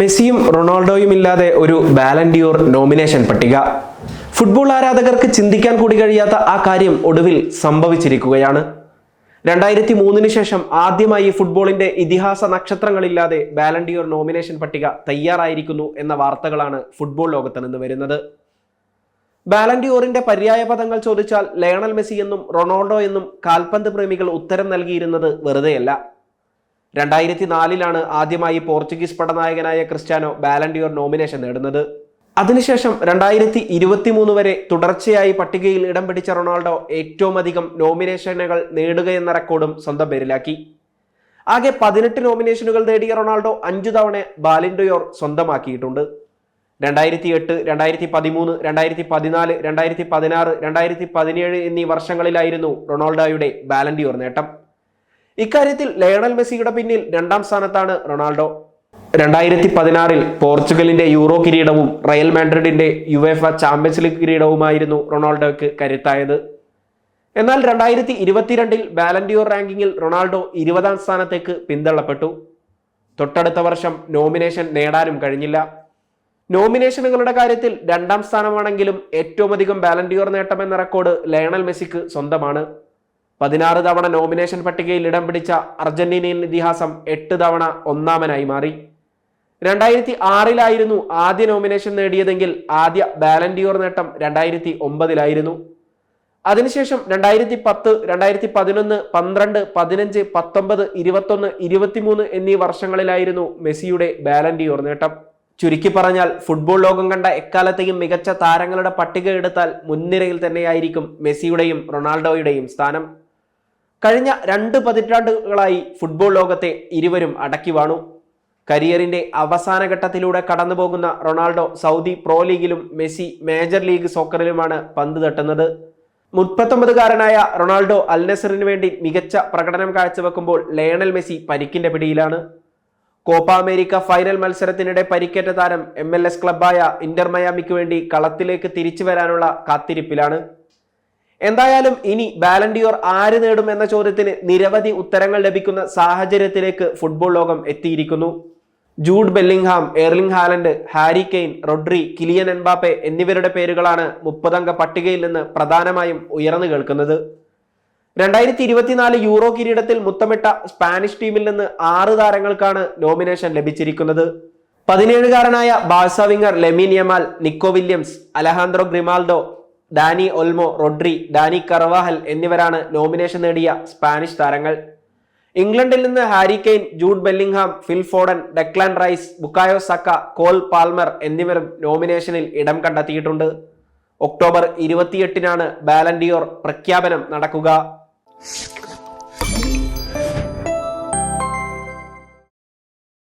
മെസ്സിയും റൊണാൾഡോയും ഇല്ലാതെ ഒരു ബാലൻഡിയോർ നോമിനേഷൻ പട്ടിക. ഫുട്ബോൾ ആരാധകർക്ക് ചിന്തിക്കാൻ കൂടി കഴിയാത്ത ആ കാര്യം ഒടുവിൽ സംഭവിച്ചിരിക്കുകയാണ്. രണ്ടായിരത്തി മൂന്നിന് ശേഷം ആദ്യമായി ഫുട്ബോളിന്റെ ഇതിഹാസ നക്ഷത്രങ്ങളില്ലാതെ ബാലൻഡിയോർ നോമിനേഷൻ പട്ടിക തയ്യാറായിരിക്കുന്നു എന്ന വാർത്തകളാണ് ഫുട്ബോൾ ലോകത്ത് നിന്ന് വരുന്നത്. ബാലൻഡിയോറിന്റെ പര്യായ പദങ്ങൾ ചോദിച്ചാൽ ലയണൽ മെസ്സി എന്നും റൊണാൾഡോ എന്നും കാൽപന്ത് പ്രേമികൾ ഉത്തരം നൽകിയിരുന്നത് വെറുതെയല്ല. രണ്ടായിരത്തി നാലിലാണ് ആദ്യമായി പോർച്ചുഗീസ് പടനായകനായ ക്രിസ്ത്യാനോ ബാലൻഡിയോർ നോമിനേഷൻ നേടുന്നത്. അതിനുശേഷം രണ്ടായിരത്തി ഇരുപത്തി മൂന്ന് വരെ തുടർച്ചയായി പട്ടികയിൽ ഇടം പിടിച്ച റൊണാൾഡോ ഏറ്റവും അധികം നോമിനേഷനുകൾ നേടുകയെന്ന റെക്കോർഡും സ്വന്തം പേരിലാക്കി. ആകെ പതിനെട്ട് നോമിനേഷനുകൾ നേടിയ റൊണാൾഡോ അഞ്ചു തവണ ബാലിൻഡിയോർ സ്വന്തമാക്കിയിട്ടുണ്ട്. രണ്ടായിരത്തി എട്ട് രണ്ടായിരത്തി പതിമൂന്ന് രണ്ടായിരത്തി പതിനാല് രണ്ടായിരത്തി പതിനാറ് രണ്ടായിരത്തി പതിനേഴ് എന്നീ വർഷങ്ങളിലായിരുന്നു റൊണാൾഡോയുടെ ബാലൻഡിയോർ നേട്ടം. ഇക്കാര്യത്തിൽ ലയണൽ മെസ്സിയുടെ പിന്നിൽ രണ്ടാം സ്ഥാനത്താണ് റൊണാൾഡോ. രണ്ടായിരത്തി പതിനാറിൽ പോർച്ചുഗലിന്റെ യൂറോ കിരീടവും റയൽ മാഡ്രിഡിന്റെ യുവേഫ ചാമ്പ്യൻസ് ലീഗ് കിരീടവുമായിരുന്നു റൊണാൾഡോയ്ക്ക് കരുത്തായത്. എന്നാൽ രണ്ടായിരത്തി ഇരുപത്തിരണ്ടിൽ ബാലൻഡിയോർ റാങ്കിങ്ങിൽ റൊണാൾഡോ ഇരുപതാം സ്ഥാനത്തേക്ക് പിന്തള്ളപ്പെട്ടു. തൊട്ടടുത്ത വർഷം നോമിനേഷൻ നേടാനും കഴിഞ്ഞില്ല. നോമിനേഷനുകളുടെ കാര്യത്തിൽ രണ്ടാം സ്ഥാനമാണെങ്കിലും ഏറ്റവും അധികം ബാലൻഡിയോർ നേട്ടം എന്ന റെക്കോർഡ് ലയണൽ മെസ്സിക്ക് സ്വന്തമാണ്. പതിനാറ് തവണ നോമിനേഷൻ പട്ടികയിൽ ഇടം പിടിച്ച അർജന്റീനിയൻ ഇതിഹാസം എട്ട് തവണ ഒന്നാമനായി മാറി. രണ്ടായിരത്തി ആറിലായിരുന്നു ആദ്യ നോമിനേഷൻ നേടിയതെങ്കിൽ ആദ്യ ബാലൻഡിയോർ നേട്ടം രണ്ടായിരത്തി ഒമ്പതിലായിരുന്നു. അതിനുശേഷം രണ്ടായിരത്തി പത്ത് രണ്ടായിരത്തി പതിനൊന്ന് പന്ത്രണ്ട് പതിനഞ്ച് പത്തൊമ്പത് ഇരുപത്തൊന്ന് ഇരുപത്തിമൂന്ന് എന്നീ വർഷങ്ങളിലായിരുന്നു മെസ്സിയുടെ ബാലൻഡിയോർ നേട്ടം. ചുരുക്കി പറഞ്ഞാൽ ഫുട്ബോൾ ലോകം കണ്ട എക്കാലത്തെയും മികച്ച താരങ്ങളുടെ പട്ടിക എടുത്താൽ മുൻനിരയിൽ തന്നെയായിരിക്കും മെസ്സിയുടെയും റൊണാൾഡോയുടെയും സ്ഥാനം. കഴിഞ്ഞ രണ്ട് പതിറ്റാണ്ടുകളായി ഫുട്ബോൾ ലോകത്തെ ഇരുവരും അടക്കി വാണു. കരിയറിന്റെ അവസാന ഘട്ടത്തിലൂടെ കടന്നുപോകുന്ന റൊണാൾഡോ സൗദി പ്രോ ലീഗിലും മെസ്സി മേജർ ലീഗ് സോക്കറിലുമാണ് പന്ത് തട്ടുന്നത്. മുപ്പത്തൊമ്പതുകാരനായ റൊണാൾഡോ അൽ നസറിന് വേണ്ടി മികച്ച പ്രകടനം കാഴ്ചവെക്കുമ്പോൾ ലയണൽ മെസ്സി പരിക്കിന്റെ പിടിയിലാണ്. കോപ്പ അമേരിക്ക ഫൈനൽ മത്സരത്തിനിടെ പരിക്കേറ്റ താരം എം എൽ എസ് ക്ലബായ ഇന്റർ മയാമിക്ക് വേണ്ടി കളത്തിലേക്ക് തിരിച്ചു വരാനുള്ള കാത്തിരിപ്പിലാണ്. എന്തായാലും ഇനി ബാലൻഡിയോർ ആര് നേടും എന്ന ചോദ്യത്തിന് നിരവധി ഉത്തരങ്ങൾ ലഭിക്കുന്ന സാഹചര്യത്തിലേക്ക് ഫുട്ബോൾ ലോകം എത്തിയിരിക്കുന്നു. Jude Bellingham Erling Haaland Harry Kane Rodri Kylian Mbappe എന്നിവരുടെ പേരുകളാണ് മുപ്പതംഗ പട്ടികയിൽ നിന്ന് പ്രധാനമായും ഉയർന്നു കേൾക്കുന്നത്. രണ്ടായിരത്തി ഇരുപത്തിനാല് യൂറോ കിരീടത്തിൽ മുത്തമിട്ട സ്പാനിഷ് ടീമിൽ നിന്ന് ആറ് താരങ്ങൾക്കാണ് നോമിനേഷൻ ലഭിച്ചിരിക്കുന്നത്. പതിനേഴുകാരനായ Barca winger Lamine Yamal Nico Williams Alejandro Grimaldo Dani Olmo Rodri Dani Carvajal എന്നിവരാണ് നോമിനേഷൻ നേടിയ സ്പാനിഷ് താരങ്ങൾ. ഇംഗ്ലണ്ടിൽ നിന്ന് Harry Kane Jude Bellingham Phil Foden Declan Rice Bukayo Saka Cole Palmer എന്നിവരും നോമിനേഷനിൽ ഇടം കണ്ടെത്തിയിട്ടുണ്ട്. ഒക്ടോബർ ഇരുപത്തിയെട്ടിനാണ് ബാലൻഡിയോർ പ്രഖ്യാപനം നടക്കുക.